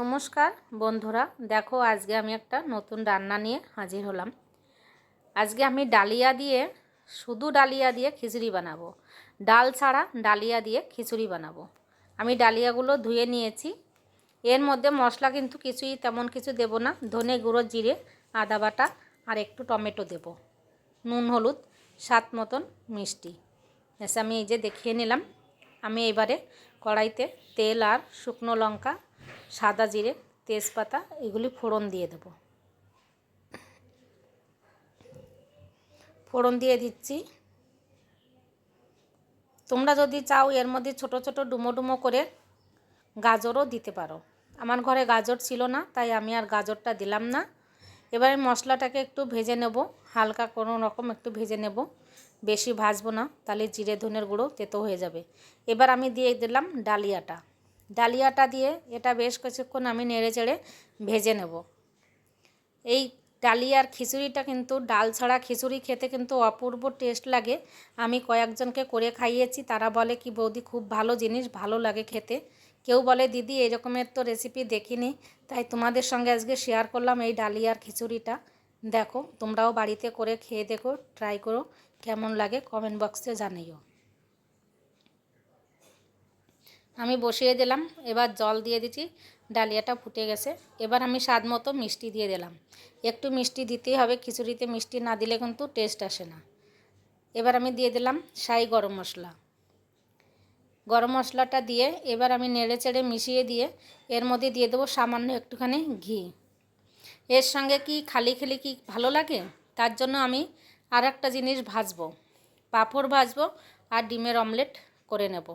নমস্কার বন্ধুরা, দেখো আজকে আমি একটা নতুন রান্না নিয়ে হাজির হলাম। আজকে আমি ডালিয়া দিয়ে, শুধু ডালিয়া দিয়ে খিচুড়ি বানাবো। ডাল ছাড়া ডালিয়া দিয়ে খিচুড়ি বানাবো। আমি ডালিয়াগুলো ধুয়ে নিয়েছি। এর মধ্যে মশলা কিন্তু কিছুই তেমন কিছু দেব না। ধনে গুঁড়ো, জিরে, আদা বাটা আর একটু টমেটো দেব। নুন, হলুদ, স্বাদ মতন মিষ্টি। আমি এই যে দেখিয়ে নিলাম। আমি এবারে কড়াইতে তেল আর শুকনো লঙ্কা সাদা জিরে, তেজপাতা, এগুলি ফোড়ন দিয়ে দেব। ফোড়ন দিয়ে দিচ্ছি। তোমরা যদি চাও এর মধ্যে ছোট ছোট ডুমো ডুমো করে গাজরও দিতে পারো। আমার ঘরে গাজর ছিল না, তাই আমি আর গাজরটা দিলাম না। এবারে মশলাটাকে একটু ভেজে নেব, হালকা কোনো রকম একটু ভেজে নেব। বেশি ভাজবো না, তাহলে জিরে, ধনের গুঁড়ো তেতো হয়ে যাবে। এবার আমি দিয়ে দিলাম ডালিয়াটা। ডালিয়াটা দিয়ে এটা বেশ কিছুক্ষণ আমি নেড়ে চেড়ে ভেজে নেব। এই ডালিয়ার খিচুড়িটা কিন্তু ডাল ছাড়া খিচুড়ি খেতে কিন্তু অপূর্ব টেস্ট লাগে। আমি কয়েকজনকে করে খাইয়েছি, তারা বলে, কি বৌদি, খুব ভালো জিনিস, ভালো লাগে খেতে। কেউ বলে, দিদি, এরকমের তো রেসিপি দেখিনি, তাই তোমাদের সঙ্গে আজকে শেয়ার করলাম এই ডালিয়ার খিচুড়িটা। দেখো, তোমরাও বাড়িতে করে খেয়ে দেখো ট্রাই করো, কেমন লাগে কমেন্ট বক্সে জানিও। আমি বসিয়ে দিলাম, এবার জল দিয়ে দিচ্ছি, ডালিয়াটা ফুটে গেছে। এবার আমি স্বাদ মতো মিষ্টি দিয়ে দিলাম। একটু মিষ্টি দিতেই হবে, খিচুড়িতে মিষ্টি না দিলে কিন্তু টেস্ট আসে না। এবার আমি দিয়ে দিলাম সাই গরম মশলা। গরম মশলাটা দিয়ে এবার আমি নেড়ে চেড়ে মিশিয়ে দিয়ে এর মধ্যে দিয়ে দেবো সামান্য একটুখানি ঘি। এর সঙ্গে কি খালি খালি কি ভালো লাগে? তার জন্য আমি আর একটা জিনিস ভাজবো। পাঁপড় ভাজবো আর ডিমের অমলেট করে নেব।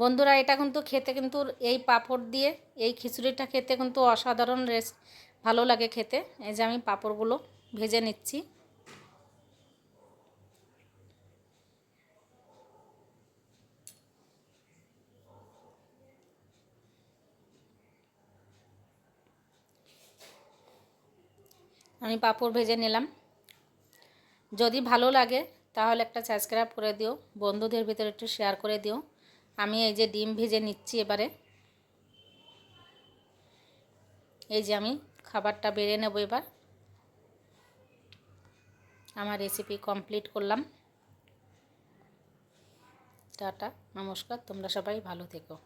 বন্ধুরা, এটা কিন্তু খেতে কিন্তু এই পাঁপড় দিয়ে, এই খিচুড়িটা খেতে কিন্তু অসাধারণ রেস, ভালো লাগে খেতে। এই যে আমি পাঁপড়গুলো ভেজে নিচ্ছি। আমি পাঁপড় ভেজে নিলাম। যদি ভালো লাগে, তাহলে একটা সাবস্ক্রাইব করে দিও। বন্ধুদের ভিতরে একটু শেয়ার করে দিও। আমি এই যে ডিম ভেজে নিচ্ছি এবারে। এই যে আমি খাবারটা বেড়ে নেব এবার। আমার রেসিপি কমপ্লিট করলাম। টাটা, নমস্কার, তোমরা সবাই ভালো থেকো।